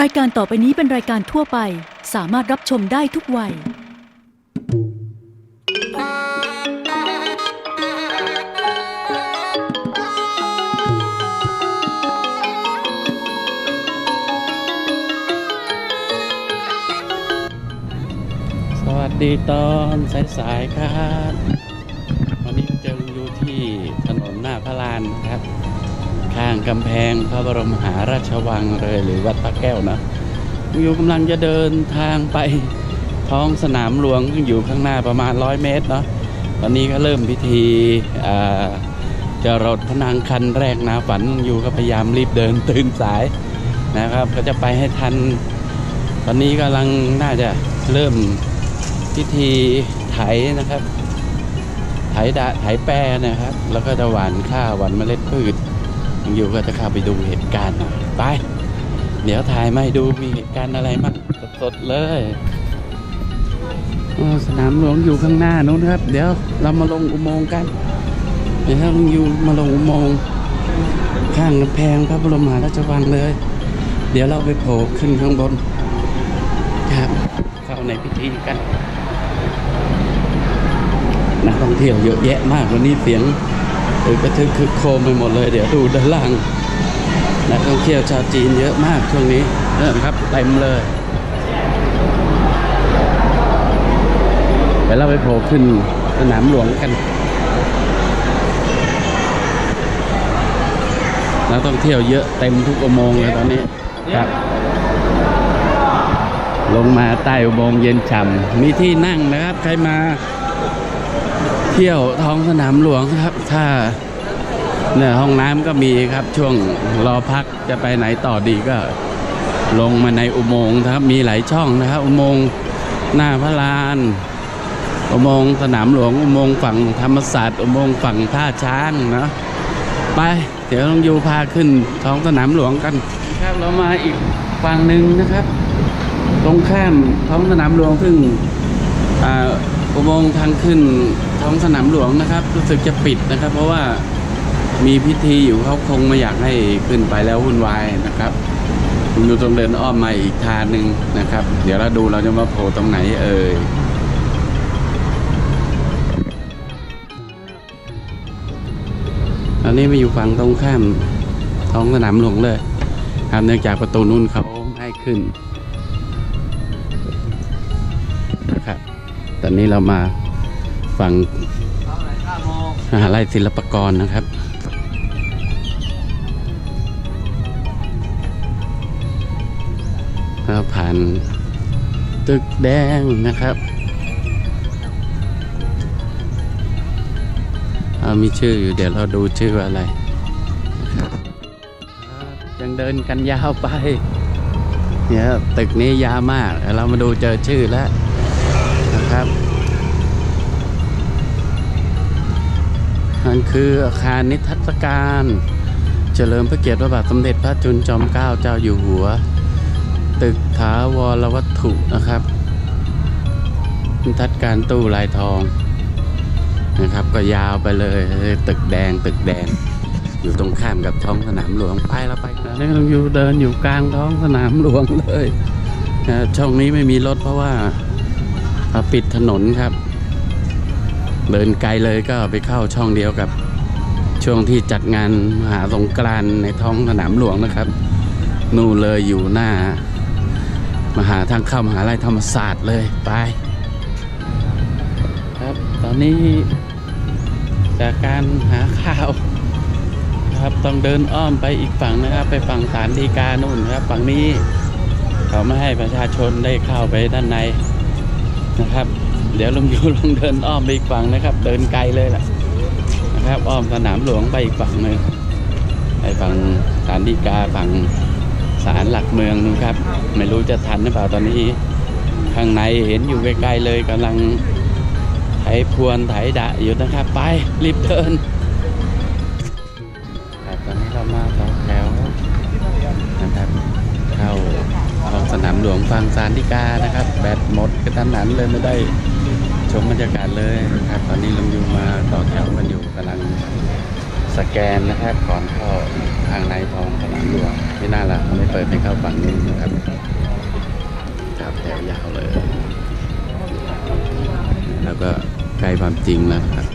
รายการต่อไปนี้เป็นรายการทั่วไป สามารถรับชมได้ทุกวัย สวัสดีตอนสายๆครับ วันนี้เจออยู่ที่ถนนหน้าพระลานครับ ข้างกำแพงพระบรมหาราชวังเลยหรือวัดพระแก้วนะอยู่กำลังจะเดินทางไปท้องสนามหลวงซึ่งอยู่ข้างหน้าประมาณร้อยเมตรเนาะตอนนี้ก็เริ่มพิธีจะรดพระนางคันแรกนะฝันอยู่ก็พยายามรีบเดินตื่นสายนะครับ ก็จะไปให้ทัน ตอนนี้กำลังน่าจะเริ่มพิธีไถนะครับ ไถดะไถแปรนะครับ แล้วก็จะหว่านข้าวหว่านเมล็ดพืช อังยูก็จะเข้าไปดูเหตุการณ์หน่อยไป เดี๋ยวถ่ายไมาให้ดูมีเหตุการณ์อะไรบ้างสดๆเลยสนามหลวงอยู่ข้างหน้านู้นครับ เดี๋ยวเรามาลงอุโมงค์กัน เดี๋ยวเราอยู่มาลงอุโมงค์ข้างกำแพงพระบรมมหาราชวังเลย เดี๋ยวเราไปโผล่ขึ้นข้างบนครับเข้าในพิธีกันนักท่องเที่ยวเยอะแยะมากวันนี้เสียง เออกระทึกคึกโคมไปหมดเลย เดี๋ยวดูด้านล่างนักท่องเที่ยวชาวจีนเยอะมากช่วงนี้เริ่มครับเต็มเลย ไปเราไปโผล่ขึ้นสนามหลวงกันนักท่องเที่ยวเยอะเต็มทุกอุโมงค์เลยตอนนี้ครับ ลงมาใต้อุโมงค์เย็นฉ่ำมีที่นั่งนะครับ ใครมา เที่ยวท้องสนามหลวงครับ ถ้าเนี่ยห้องน้ำก็มีครับช่วงรอพักจะไปไหนต่อดีก็ ลงมาในอุโมงค์ครับ มีหลายช่องนะครับ อุโมงค์หน้าพระลาน อุโมงค์สนามหลวง อุโมงค์ฝั่งธรรมศาสตร์อุโมงค์ฝั่งท่าช้างเนาะไป เดี๋ยวลองยูพาขึ้นท้องสนามหลวงกันครับเรามาอีกฝั่งหนึ่งนะครับ ตรงข้ามท้องสนามหลวงซึ่งอ่าอุโมงค์ทางขึ้น ท้องสนามหลวงนะครับ รู้สึกจะปิดนะครับ เพราะว่ามีพิธีอยู่เขาคงไม่อยากให้ขึ้นไปแล้ววุ่นวายนะครับคุณดูตรงเดินอ้อมมาอีกทางหนึ่งนะครับ เดี๋ยวเราดูเราจะมาโผล่ตรงไหนเอ่ยอันนี้มาอยู่ฝั่งตรงข้ามท้องสนามหลวงเลยครับเนื่องจากประตูนู้นเขาไม่ให้ขึ้นนะครับ ตอนนี้เรามา ฝั่งมหาลัยศิลปากรนะครับก็ผ่านตึกแดงนะครับ เอามีชื่ออยู่เดี๋ยวเราดูชื่ออะไร ยังเดินกันยาวไป เนี่ยตึกนี้ยาวมาก เรามาดูเจอชื่อแล้ว มันคืออาคารนิทรรศการ เฉลิมพระเกียรติพระบาทสมเด็จพระจุลจอมเกล้าเจ้าอยู่หัว ตึกถาวรวัตถุนะครับนิทรรศการตู้ลายทองนะครับ ก็ยาวไปเลยตึกแดงตึกแดง อยู่ตรงข้ามกับท้องสนามหลวงไปแล้วไปแล้วนี่เราอยู่เดินอยู่กลางท้องสนามหลวงเลยช่องนี้ไม่มีรถเพราะว่าปิดถนนครับ เดินไกลเลยก็ไปเข้าช่องเดียวกับช่วงที่จัดงานมหาสงกรานต์ในท้องสนามหลวงนะครับ นู่นเลยอยู่หน้า มหาทางเข้ามหาลัยธรรมศาสตร์เลยไป ครับตอนนี้จากการหาข่าวครับต้องเดินอ้อมไปอีกฝั่งนะครับ ไปฝั่งศาลฎีกานู่นครับฝั่งนี้ เขาไม่ให้ประชาชนได้เข้าไปด้านในนะครับ เดี๋ยวลุงยูลองเดินอ้อมไปอีกฝั่งนะครับ เดินไกลเลยแหละนะครับ อ้อมสนามหลวงไปอีกฝั่งหนึ่งไปฝั่งศาลฎีกาฝั่งศาลหลักเมืองนู่นครับ ไม่รู้จะทันหรือเปล่าตอนนี้ ข้างในเห็นอยู่ไกลๆเลยกำลังไถพวนไถดะอยู่นะครับ ไปรีบเดินครับตอนนี้เรามาต่อแถวนะครับเข้าท้องสนามหลวงฟังสารดิกานะครับ แบตหมดกระทันหันเลยไม่ได้ ชมบรรยากาศเลยนะครับ ตอนนี้ลุงยูมาต่อแถวกันอยู่กำลังสแกนนะครับก่อนเข้าทางในทองสนามหลวงไม่น่าละไม่เปิดให้เข้าฝั่งนู้นนะครับครับแถวยาวเลย แล้วก็ใกล้ความจริงแล้วนะครับ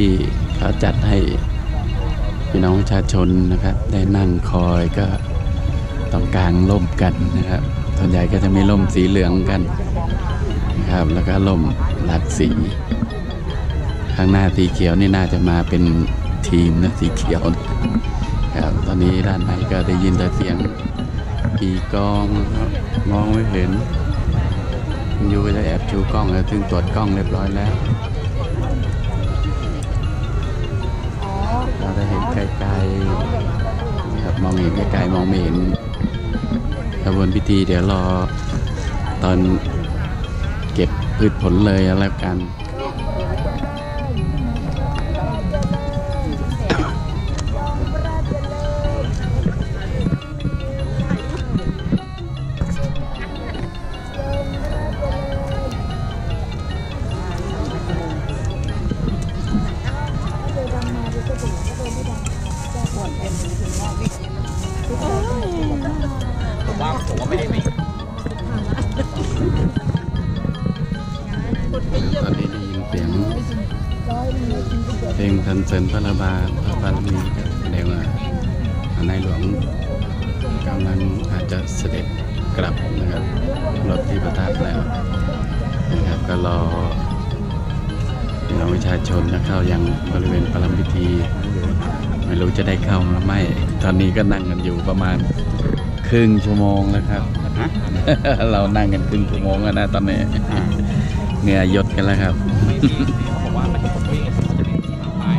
ที่เขาจัดให้พี่น้องประชาชนนะครับ ได้นั่งคอยก็ต้องกลางร่มกันนะครับส่วนใหญ่ก็จะมีร่มสีเหลืองกันนะครับ แล้วก็ร่มหลากสี ข้างหน้าสีเขียวนี่น่าจะมาเป็นทีมนะสีเขียวนะครับตอนนี้ด้านในก็ได้ยินแต่เสียงปีกองนะครับมองไม่เห็นยูก็จะแอบชูกล้องแล้วซึ่งตรวจกล้องเรียบร้อยแล้ว มองเห็นไกลๆมองไม่เห็นขบวนพิธีเดี๋ยวรอตอนเก็บพืชผลเลยแล้วกัน จจะเสด็จกลับนะครับรถที่ประทับแล้วนะครับก็รอพี่น้องประชาชนนะเข้ายังบริเวณประลัมพิธี ไม่รู้จะได้เข้าหรือไม่ ตอนนี้ก็นั่งกันอยู่ประมาณครึ่งชั่วโมงแล้วครับ เรานั่งกันครึ่งชั่วโมงแล้วนะตอนนี้เหงื่อยดกันแล้วครับไม่มีเขาบอกว่ามันผมวิ่งมันจะมีไม้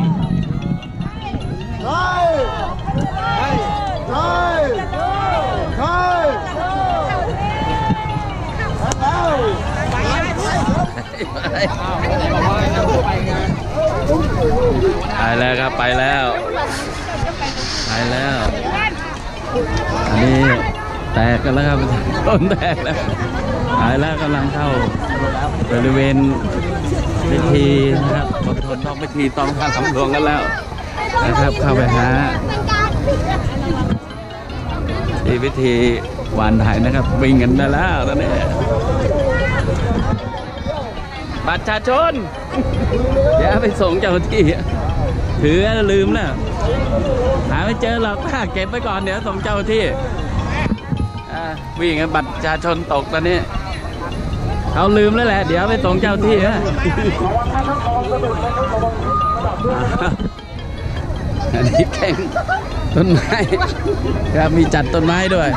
ไปแล้วครับไปแล้ว ไปแล้ว อันนี้แตกกันแล้วครับต้นแตกแล้วไปแล้วกำลังเข้าบริเวณพิธีนะครับมณฑลนอกพิธีต้องการสำรวงกันแล้วนะครับเข้าไปหา ที่พิธีหวานถ่ายนะครับวิ่งกันได้แล้วตอนนี้บัตรประชาชนเดี๋ยวไปส่งเจ้าที่ถือลืมนะหาไม่เจอหรอกถ้าเก็บไว้ก่อนเดี๋ยวส่งเจ้าที่วิ่งกันบัตรประชาชนตกตอนนี้เขาลืมแล้วแหละ เดี๋ยวไปส่งเจ้าที่นะอันนี้แข่ง ต้นไม้ ครับมีจัดต้นไม้ด้วย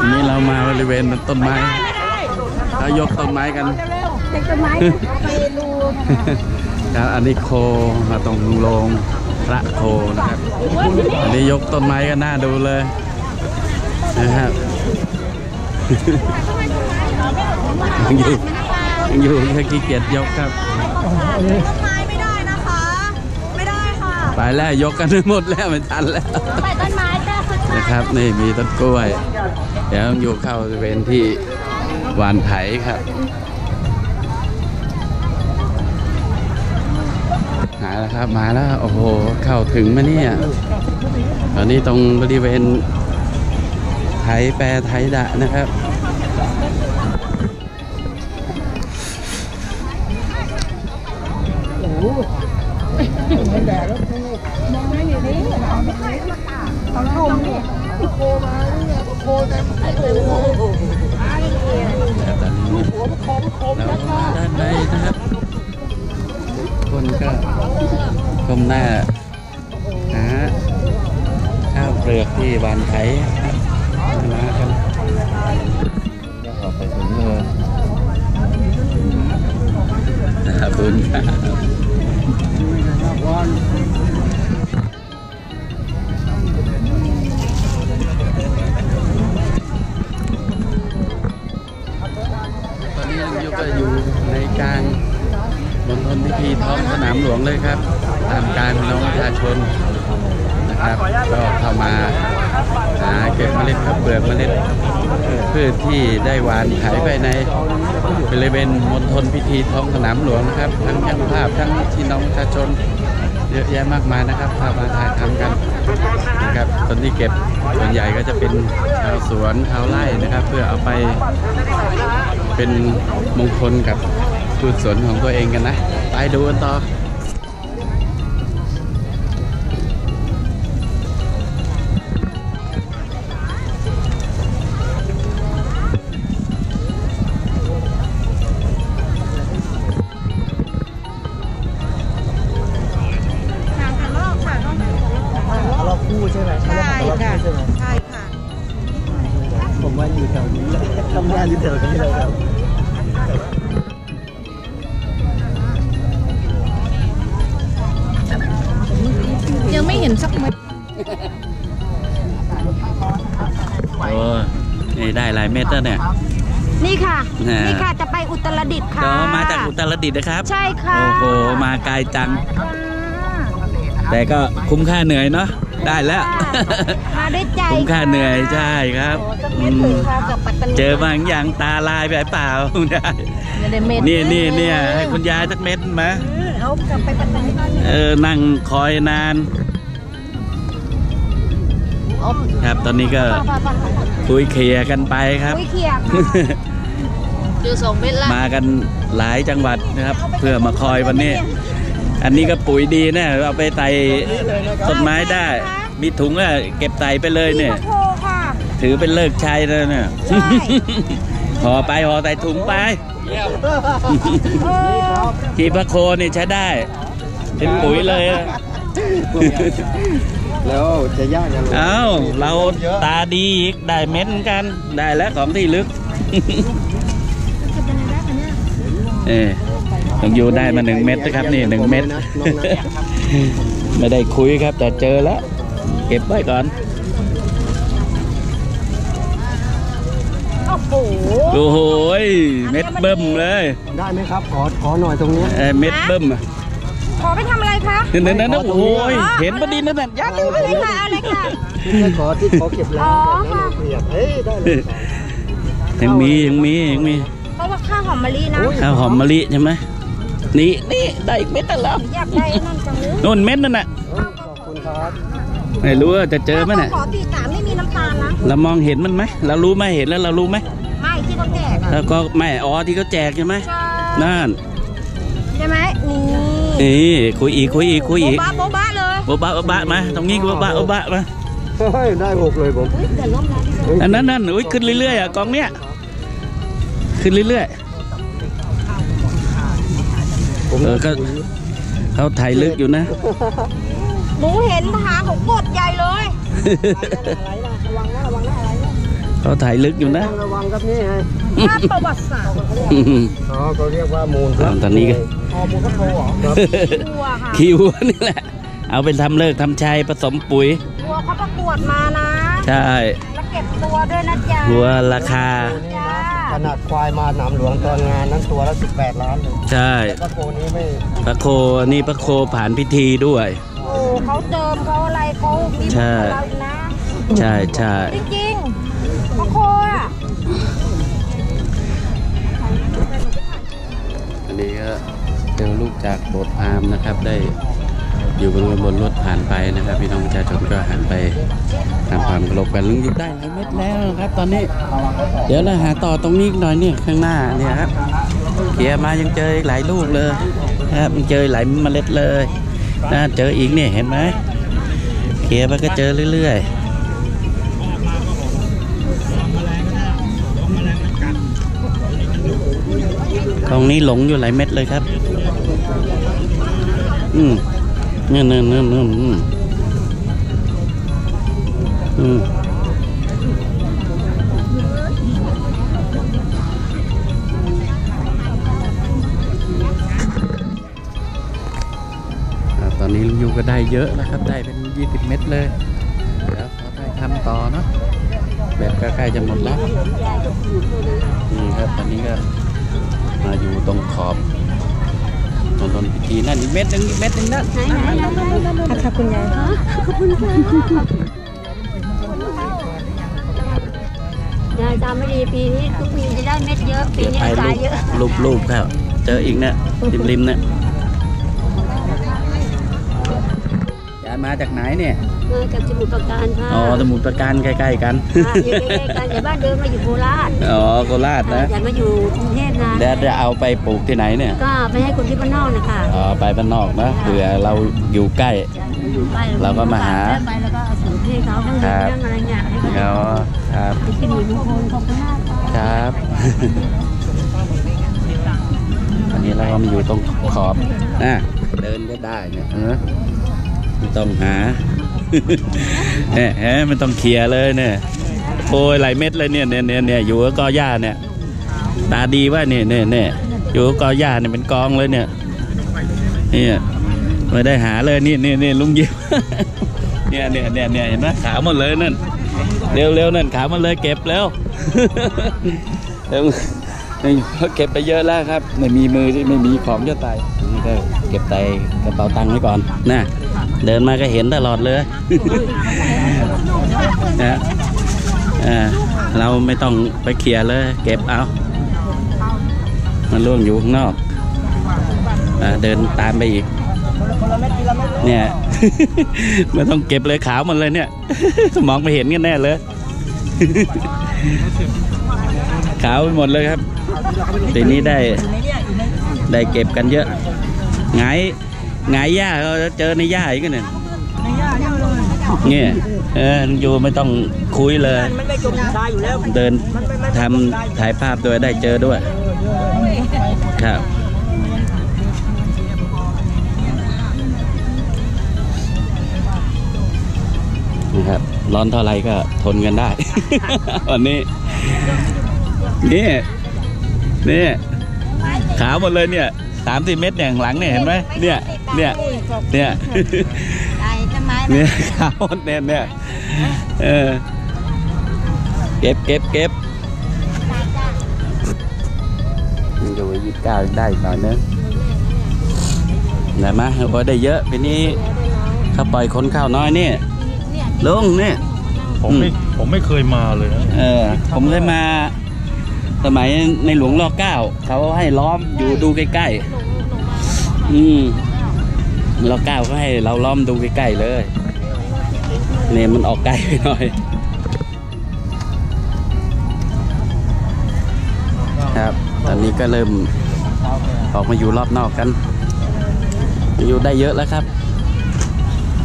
วันนี้เรามาบริเวณต้นไม้เขายกต้นไม้กันเด็กต้นไม้ไปรูนครับอันนี้โคมาตรงโรงพระโคนะครับ อันนี้ยกต้นไม้ก็น่าดูเลยนะครับยังอยู่ยังอยู่แค่ขี้เกียจยกครับ ต้นไม้ไม่ได้นะคะ ไม่ได้ค่ะ ไปแล้วยกกันหมดแล้วไม่ทันแล้วไปต้นไม้จ้าคุณนะครับนี่มีต้นกล้วย เดี๋ยวต้องอยู่เข้าบริเวณที่หวานไถครับ มาแล้วครับมาแล้วโอ้โหเข้าถึงมาเนี่ยตอนนี้ตรงบริเวณไถแปรไถดะนะครับ ก้มหน้าหาข้าวเปลือกที่บานไถมากันก็ขอไปถึงเลยขอบคุณครับอยู่ในกลาง มณฑลพิธีทองขนามหลวงเลยครับตามการพี่น้องประชาชนนะครับ ก็เข้ามาหาเก็บเมล็ดข้าวเปลือกเมล็ดพืชที่ได้หวานขายไปในบริเวณมณฑลพิธีท้องสนามหลวงนะครับ ทั้งช่างภาพทั้งที่น้องประชาชนเยอะแยะมากมายนะครับเข้ามาถ่ายทำกันนะครับคนที่เก็บส่วนใหญ่ก็จะเป็นชาวสวนชาวไร่นะครับ เพื่อเอาไปเป็นมงคลกับ พืชสวนของตัวเองกันนะ ไปดูกันต่อ ตรดิตถ์นะครับ ใช่ค่ะ โอ้โห มาไกลจังอืมแต่ก็คุ้มค่าเหนื่อยเนาะ ได้แล้ว มาด้วยใจคุ้มค่าเหนื่อย ใช่ครับสักอืเม็ดถึมงค่ะกับปัตตานีเจอบางอย่างตาลายไปเปล่าได้ไม่ได้เม็ดนี่นี่เนี่ยให้คุณยายสักเม็ดไหมอืมเอากลับไปปัตตานีเออ นั่งคอยนาน ครับ ตอนนี้ก็ฟังฟังฟังฟังคุยเคลียร์กันไปครับอุ้ยเขียบ เจอสองเม็ดละมากันหลายจังหวัดนะครับ เพื่อมาคอยวันนี้ อันนี้ก็ปุ๋ยดีนะเอาไปใส่ต้นไม้ได้ มีถุงอะเก็บใส่ไปเลยเนี่ยโคค่ะถือเป็นเลิกใช้แล้วเนี่ยใช่ห่อไปห่อใส่ถุงไปเออกีพระโคนี่ใช้ได้ เป็นปุ๋ยเลยอะแล้วจะยากยังไงเอ้าเราตาดีอีกได้เม็ดเหมือนกัน ได้แล้วของที่ลึก เออต้องอยู่ได้มาหนึ่งเม็ดนะครับนี่หนึ่งเม็ดไม่ได้คุยครับ แต่เจอแล้ว เก็บไว้ก่อนโอ้โหโอ้โหยเม็ดเบิ่มเลย ได้ไหมครับ ขอขอหน่อยตรงเนี้ยเออเม็ดเบิ่มอะขอไปทำอะไรคะนั่นนั่นนั่นโอ้ยเห็นพอดีนั่นน่ะยัดเอาเลยค่ะเอาเลยค่ะที่จะขอที่ขอเก็บแล้อ๋วอแต่ค่ะเราเปรียบเฮ้ยได้เลยยังมียังมียังมี อมมะลินะข้าวหอมมะลิใช่ไหมนี่นี่ได้อีกเม็ดแล้วเหรออยากได้นั่นจังเลยนู่นเม็ดนั่นน่ะขอบคุณครับไม่รู้ว่าจะเจอไหมเนี่ยขอตีสามไม่มีน้ำตาลนะเรามองเห็นมันไหมเรารู้ไหมเห็นแล้วเรารู้ไหมไม่ที่เขาแจกอะแล้วก็ไม่อ๋อที่เขาแจกใช่ไหมใช่นั่นใช่ไหมนี่นี่คุยอีกคุยอีกคุยอีกโบ๊ะบ้าโบ๊ะบ้าเลยโบบะโบบะมาตรงนี้โบบะโบบะมาเฮ้ยได้หกเลยผมอุ้ยเดี๋ยวล้มนะพี่เอันนั้นนั่นอุ้ยขึ้นเรื่อยๆอะกองเนี้ยขึ้นเรื่อย ผมๆเออก็เขาถ่ายลึกอยู่นะหนูเห็นทหารเขากดใหญ่เลยอะไรนะระวังนะระวังนะอะไรนะเขาถ่ายลึกอยู่นะ ระวังครับนี่ไงภาพประวัติศาสตร์อ๋อเขาเรียกว่ามูลตอนนี้ก็ อ๋อมูลก็โทรเหรอครับวัวค่ะคิวนี่แหละ เอาไปทำเลิกทำชัยผสมปุ๋ย วัวเขาประกวดมานะ ใช่ แล้วเก็บตัวด้วยนะจ๊ะวัวราคา จ้าข นาดควายมาหนามหลวงตอนงานนั้นตัวละ18 ล้านเลยใช่พระโกนี้ไม่พระโคนี่พระโคผ่านพิธีด้วย โอ้เขาเจิมเขาอะไรเขามีใช่เราอีกนะ ใช่ใช่จริงๆพระโคอะอันนี้ก็เจอลูกจากโบสถ์พราหมณ์นะครับได้ อยู่บนบนรถผ่านไปนะครับ พี่น้องประชาชนก็หันไปทำความเคารพกันลุงหยุดได้หลายเม็ดแล้วครับ ตอนนี้ เดี๋ยวเราหาต่อตรงนี้หน่อยเนี่ยข้างหน้าเนี่ยครับเกียมายังเจออีกหลายลูกเลยนะครับยังเจอหลายเมล็ดเลยนะเจออีกเนี่ยเห็นไหมเกียมันก็เจอเรื่อยๆตรงนี้หลงอยู่หลายเม็ดเลยครับ อืม นี่ยเนี่ยเนี่ยเนี่ยอืมตอนนี้ลุงยูก็ได้เยอะนะครับ ได้เป็น 20 เม็ดเลย เดี๋ยวขอได้ทำต่อเนาะ แบบใกล้ๆจะหมดแล้ว นี่ครับ ตอนนี้ก็มาอยู่ตรงขอบ ตรงของต้นพิธีนั่นอีกเม็ดหนึงอีกเม็ดหนึงนั่นค่ะคุณยายยายตามไม่ดีปีนี้ทุกปีจะได้เม็ดเยอะปีเดี๋ยวนี้ถ่ายตายรูเยปอะรูปรูปครับ เจออีกนะริมริมๆนะยายมาจากไหนเนี่ย มาจากสมุทรปราการค่ะอ๋อสมุทรปราการใกล้ๆกันค่ะอยู่ใกล้ๆกันแต่บ้านเดิมมาอยู่โคราชอ๋อโคราชนะยายมาอยู่กรุงเทพนานเดี๋ยวจะเอาไปปลูกที่ไหนเนี่ยก็ไปให้คนที่บ้านนอกนะคะอ๋อไปบ้านนอกนะเผื่อเราอยู่ใกล้ อยู่ใกล้เราก็มาหาไปแล้วก็เอาสูตรให้เขาทั้งครัเรื่บองอะไรเนี่ยให้เขาอ๋อครับไปกินหมูมงคลขอบคุณมากค่ะครับวันนี้เราก็มาอยู่ตรงขอบนะเดินก็ได้เนี่ยเออไม่ต้องหา เนี่ยเฮ้ยไม่ต้องเคลียร์เลยเนี่ยโอ้ยหลายเม็ดเลยเนี่ยเนี่ยเนี่ยเนี่ยอยู่กับกอหญ้าเนี่ยตาดีว่าเนี่ยเนี่ยเนี่ยอยู่กับกอหญ้าเนี่ยเป็นกองเลยเนี่ยเนี่ยไม่ได้หาเลยนี่นี่นี่ลุงยิ้มเนี่ยเนี่ยเนี่ยเนี่ยเห็นไหมขาวหมดเลยนั่นเร็วเร็วนั่นขาวหมดเลยเก็บเร็วเร็วเก็บไปเยอะแล้วครับไม่มีมือที่ไม่มีของจะตายนี่ก็เก็บใส่กระเป๋าตังค์ไว้ก่อนนะ เดินมาก็เห็นตลอดเลยนะเราไม่ต้องไปเคลียเลย เก็บเอา มันล่วงอยู่ข้างนอกเดินตามไปอีก เนี่ย ไม่ต้องเก็บเลยขาวหมันเลยเนี่ย มองไปเห็นกันแน่เลย ขาวไปหมดเลยครับปีนี้ได้ได้เก็บกันเยอะไง หงายหญ้าเราจะเจอในหญ้าอีกเนี่ยเนี่ยเอออยู่ไม่ต้องคุยเลย มันไม่จมชายอยู่แล้วเดินทำถ่ายภาพด้วยได้เจอด้วย ครับนะครับร้อนเท่าไรก็ทนกันได้ วันนี้ นี่ นี่ ขาวหมดเลยเนี่ย สามสิบเมตรอย่างหลังเนี่ยเห็นไหมเนี่ยเนี่ยเนี่ยไอ้ต้นไม้เนี่ยขาวหมดเนี่ยเนี่ยเออเก็บเก็บเก็บยังอยู่ยี่สิบเก้าได้อีกหน่อยนึงได้ไหมโอ้ยได้เยอะปีนี้เขาปล่อยคนเข้าวน้อยเนี่ยลุงเนี่ย ผมไม่อืมผมไม่เคยมาเลยนะ เออผมเคยมา สมัยในหลวงรอเก้าเขาให้ล้อมอยู่ดูใกล้ๆอืมรอเก้าก็ให้เราล้อมดูใกล้ๆเลยเนี่ยมันออกไกลไปหน่อย ครับ ตอนนี้ก็เริ่มออกมาอยู่รอบนอกกันอยู่ได้เยอะแล้วครับ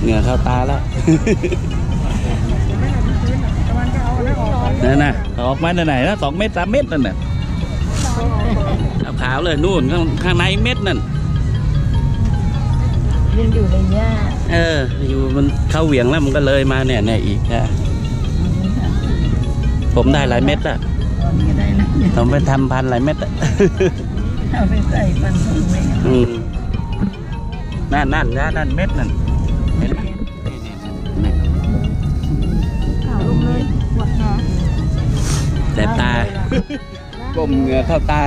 เหงื่อเข้าตาแล้ว นั่นน่ะออกมาไหนไหนแล้วสองเม็ดสามเม็ดนั่นน่ะเอาขาวเลยนู่นข้างข้างในเม็ดนั่นมันอยู่ในหญ้าเออ อยู่มันเข้าเหวียงแล้วมันก็เลยมาเนี่ยเนี่ยอีกนะผมได้หลายเม็ดอะผมไปทำพันธุ์หลายเม็ดอะเอาไปใส่ปันถุงไว้อืมนั่นนั่นนะนั่นเม็ดนั่น แสบตา ก้มเหงื่อเข้าตา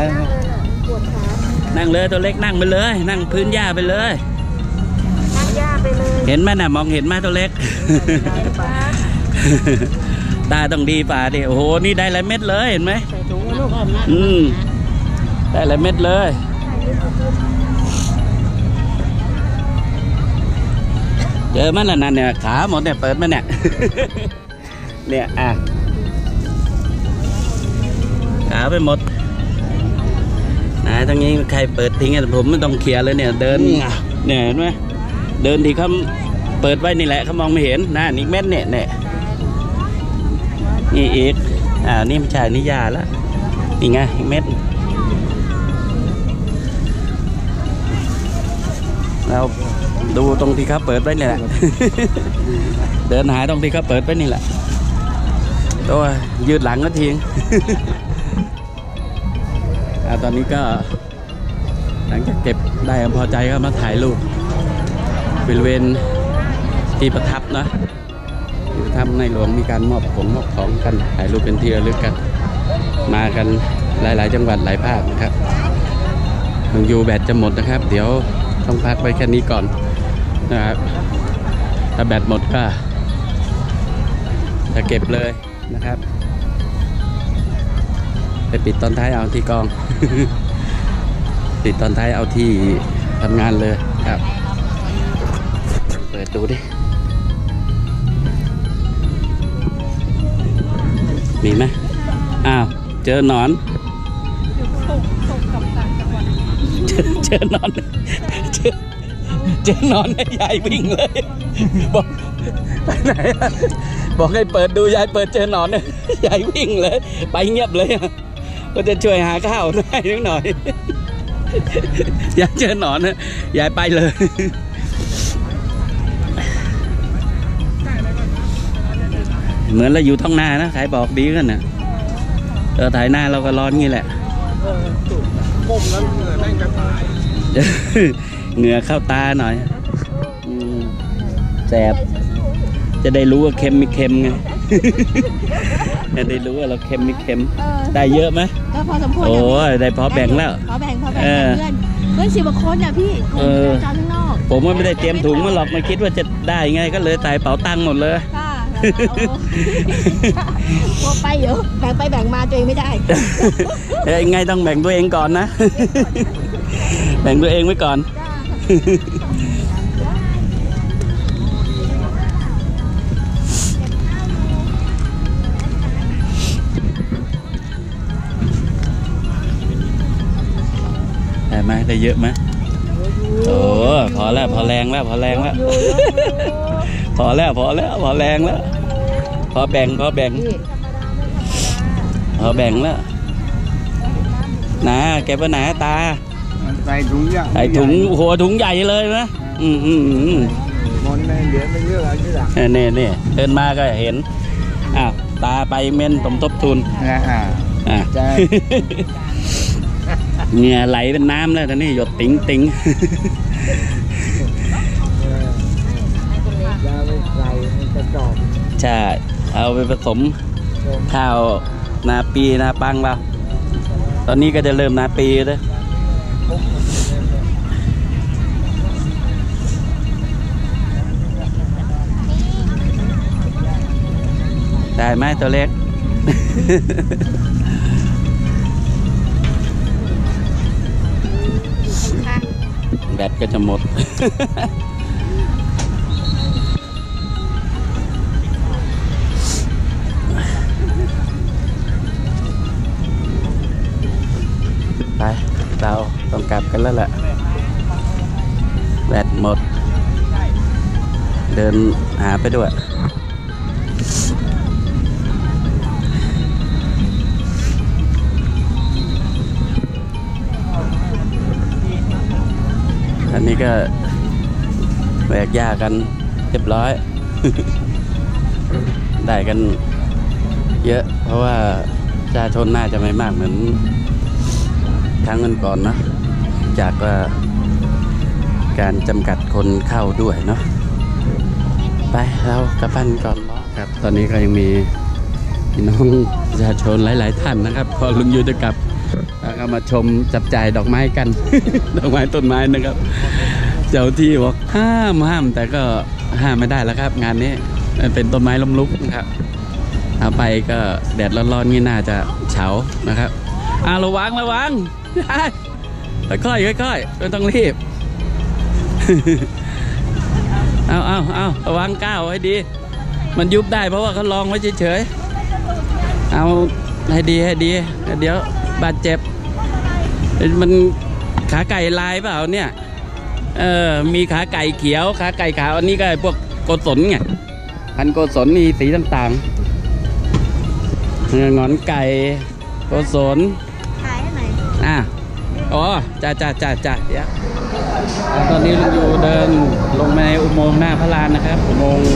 ปวดขานั่งเลยตัวเล็กนั่งไปเลย นั่งพื้นหญ้าไปเลย นั่งหญ้าไปเลยเห็นไหมน่ะมองเห็นไหมตัวเล็ก ตาต้องดีป่าดิโอ้โหนี่ได้หลายเม็ดเลยเห็นไหมใส่ถุงลูกอืมได้หลายเม็ดเลย เจอมันละนั่นเนี่ยขาหมดเนี่ยเปิดมาเนี่ย เนี่ยอะ ขาไปหมดนะตรงนี้ใครเปิดทิ้งอะผมไม่ต้องเคลียร์เลยเนี่ย เดินเนี่ยเห็นไหมเดินที่เขาเปิดไว้นี่แหละเขามองไม่เห็นนะนี่เม็ดเนี่ยเนี่ยนี่อีกอ่านี่ไม่ใช่นี่ยาแล้วนี่ไงอีกเม็ดเราดูตรงที่เขาเปิดไว้นี่แหละ เดินหาตรงที่เขาเปิดไว้นี่แหละตัวยืดหลังก็ทิ้งอ่า ตอนนี้ก็หลังจากเก็บได้พอใจก็มาถ่ายรูปบริเวณที่ประทับนะที่ประทับในหลวงมีการมอบของมอบของกันถ่ายรูปเป็นที่ระลึกกัน มากันหลาย ๆ จังหวัดหลายภาคนะครับยังอยู่แบตจะหมดนะครับ เดี๋ยวต้องพักไว้แค่นี้ก่อนนะครับถ้าแบตหมดก็จะเก็บเลยนะครับ ปปิดตอนท้ายเอาที่กอง ปิดตอนท้ายเอาที่ทำงานเลยครับ เปิดดูดิ มีไหมอ้าว เจอหนอนเจอเจอหนอนเจอเจอหนอนให้ยายวิ่งเลย บอกไปไหนอะบอกให้เปิดดูยายเปิดเจอหนอนเนี่ยยายวิ่งเลย ไปเงียบเลยอะ ก็จะช่วยหาข้าวได้นิดหน่อย อยายเจอหนอนนะยายไปเลยเหมือนเราอยู่ท้องนานะขายบอกดีกันนะเออถ่ายหน้าเราก็ร้อนงี้แหละก้มแล้วเหงื่อแม่งจะตายเหงื่อเข้าตาหน่อยแสบจะได้รู้ว่าเค็มไม่เค็มไง จะได้รู้ว่าเราเค็มไม่เค็มเออได้เยอะไหมก็พอสมควรโอ้ยได้พอแบ่งแล้ว พอแบ่งพอแบ่งเออเพื่อนเพื่อนสิบกว่าคนอะพี่คนเออจอดข้างนอก ผมว่าไม่ได้เตรียมถุงมาหรอกไม่คิดว่าจะได้ไงก็เลยใส่เป๋าตังค์หมดเลยค่ะพอไปเดี๋ยวแบ่งไปแบ่งมาตัวเองไม่ได้เอ้ยไงต้องแบ่งตัวเองก่อนนะ แบ่งตัวเองไว้ก่อน ได้ไหมได้เยอะไหมโอ้พอแล้วพอแรงแล้วพอแรงแล้ว พอแล้วพอแล้วพอแรงแล้ว พอแบ่งพอแบ่ง พอแบ่งแล้วนะแกไปไหนตาใส่ถุงยางใส่ถุงหัวถุงใหญ่เลยนะอืมอืมอืมมอนในเดี๋ยวไม่เลือกอะไรที่หลังเออนี่นี่เดินมาก็เห็นอ้าวตาไปเม่นสมทบทุนนะอ่าอะใช่ เหงื่อไหลเป็นน้ำแล้วตอนนี้หยดติ๋งติ๋งยาไปใส่ในกระจอกใช่เอาไปผสมข้าวนาปีนาปังเราตอนนี้ก็จะเริ่มนาปีแล้วได้ไหมตัวเล็ก แบตก็จะหมด ไป เราต้องกลับกันแล้วแหละแบตหมด เดินหาไปด้วย อันนี้ก็แบกหญ้ากันเรียบร้อย ได้กันเยอะ เพราะว่าประชาชนน่าจะไม่มากเหมือนครั้งก่อนเนอะจากว่าการจำกัดคนเข้าด้วยเนาะไปเรากลับบ้นก่อนครับ ตอนนี้ก็ยังมีพี่น้องประชาชนหลาย ๆ ท่านนะครับ พอลุงยูจะกลับ ก็มาชมจับจ่ายดอกไม้กัน ดอกไม้ต้นไม้นะครับ เจ้าที่บอกห้ามห้ามแต่ก็ห้ามไม่ได้แล้วครับ งานนี้มันเป็นต้นไม้ล้มลุกนะครับเอาไปก็แดดร้อนๆนี่น่าจะเฉานะครับอ่าระวังระวังค่อยๆค่อยๆไม่ต้องรีบเอาเอาเอาระวังก้าวไว้ดี มันยุบได้เพราะว่าเขาลองไว้เฉยๆเอาให้ดีให้ดี เดี๋ยวบาดเจ็บ มันขาไก่ลายเปล่าเนี่ย เออ มีขาไก่เขียว ขาไก่ขาว อันนี้ก็พวกโกศลไง พันธุ์โกศลมีสีต่างๆเออหงอนไก่โกศลขายให้ไหนอะอ๋อจ้าจ้าจ้าจ้าเดี๋ยวอะตอนนี้ลุงอยู่เดินลงมาในอุโมงค์หน้าพระลานนะครับ อุโมงค์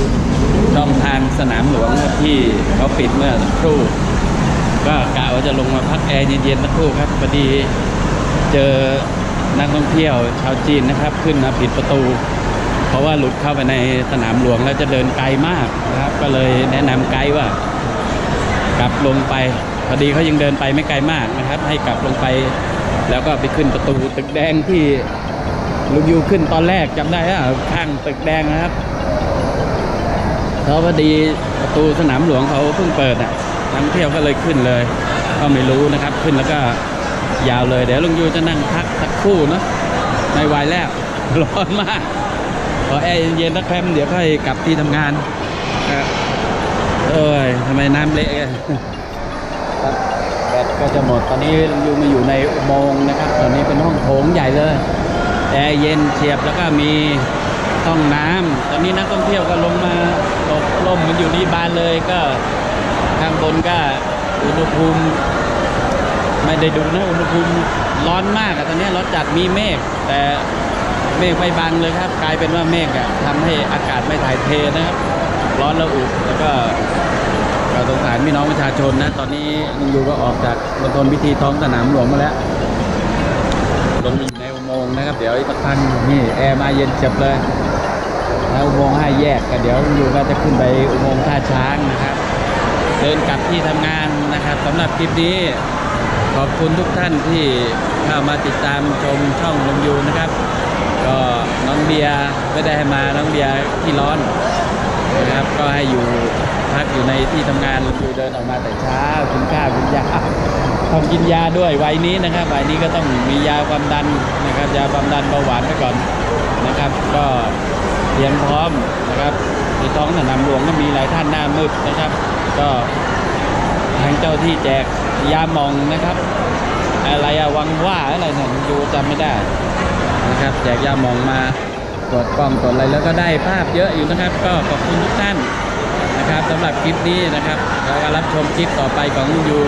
ช่องทางสนามหลวงครับที่เขาปิดเมื่อสักครู่ ก็กะว่าจะลงมาพักแอร์เย็นๆสักครู่ครับพอดี เจอนักท่องเที่ยวชาวจีนนะครับ ขึ้นมาปิดประตู เพราะว่าหลุดเข้าไปในสนามหลวงแล้วจะเดินไกลมากนะครับ ก็เลยแนะนำไกด์ว่ากลับลงไปพอดีเขายังเดินไปไม่ไกลมากนะครับ ให้กลับลงไป แล้วก็ไปขึ้นประตูตึกแดงที่ลุงยูขึ้นตอนแรกจำได้อะข้างตึกแดงนะครับเพราะพอดีประตูสนามหลวงเขาเพิ่งเปิดอะนักท่องเที่ยวก็เลยขึ้นเลย ก็ไม่รู้นะครับขึ้นแล้วก็ ยาวเลย เดี๋ยวลุงยูจะนั่งพักสักครู่เนอะไม่ไหวแล้ว ร้อนมากพอแอร์เย็นๆสักแป๊บเดี๋ยวค่อยกลับที่ทำงานเอ้ยทำไมน้ำเละแบตก็จะหมดตอนนี้ยูมาอยู่ในอุโมงค์นะครับ ตอนนี้เป็นห้องโถงใหญ่เลยแอร์เย็นเฉียบแล้วก็มีห้องน้ำตอนนี้นักท่องเที่ยวก็ลงมาหลบลมมันอยู่นี่บานเลยก็ข้างบนก็อุณหภูมิ ไม่ได้ดูนะอุณหภูมิร้อนมากอะตอนนี้ร้อนจัดมีเมฆแต่เมฆไม่บังเลยครับ กลายเป็นว่าเมฆอะทำให้อากาศไม่ถ่ายเทนะครับ ร้อนระอุแล้วก็เราสงสารพี่น้องประชาชนนะ ตอนนี้ลุงยูก็ออกจากมณฑลพิธีท้องสนามหลวงมาแล้ว ลงในอุโมงค์นะครับ เดี๋ยวอีกสักพักนี่แอร์มาเย็นเจ็บเลยแล้วอุโมงค์ห้าแยกกันเดี๋ยวลุงยูก็จะขึ้นไปอุโมงค์ท่าช้างนะครับ เดินกลับที่ทำงานนะครับสำหรับคลิปนี้ ขอบคุณทุกท่านที่เข้ามาติดตามชมช่องลุงยูนะครับ ก็น้องเบียร์ไม่ได้ให้มาน้องเบียร์ที่ร้อนนะครับ ก็ให้อยู่พักอยู่ในที่ทำงานอยู่เดินออกมาแต่เช้ากินข้าวกินยาต้องกินยาด้วยวัยนี้นะครับวัยนี้ก็ต้องมียาความดันนะครับ ยาความดันเบาหวานไว้ก่อนนะครับ ก็เตรียมพร้อมนะครับที่ท้องสนามหลวงก็มีหลายท่านหน้ามืดนะครับ ก็ ทางเจ้าที่แจกยาหมองนะครับ อะไรอะวังว่าอะไรเนี่ยดูจำไม่ได้นะครับ แจกยาหมองมากดกล้องกดอะไรแล้วก็ได้ภาพเยอะอยู่นะครับ ก็ขอบคุณทุกท่านนะครับสำหรับคลิปนี้นะครับแล้วก็รับชมคลิปต่อไปของลุงยู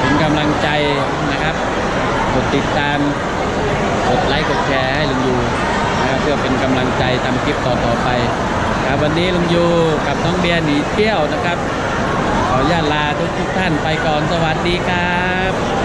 เป็นกำลังใจนะครับกดติดตามกดไลค์กดแชร์ให้ลุงยูนะครับเพื่อเป็นกำลังใจทำคลิปต่อต่อๆไปครับวันนี้ลุงยูกับน้องเบียร์หนีเที่ยวนะครับ ขออนุญาตลาทุกทุกท่านไปก่อนสวัสดีครับ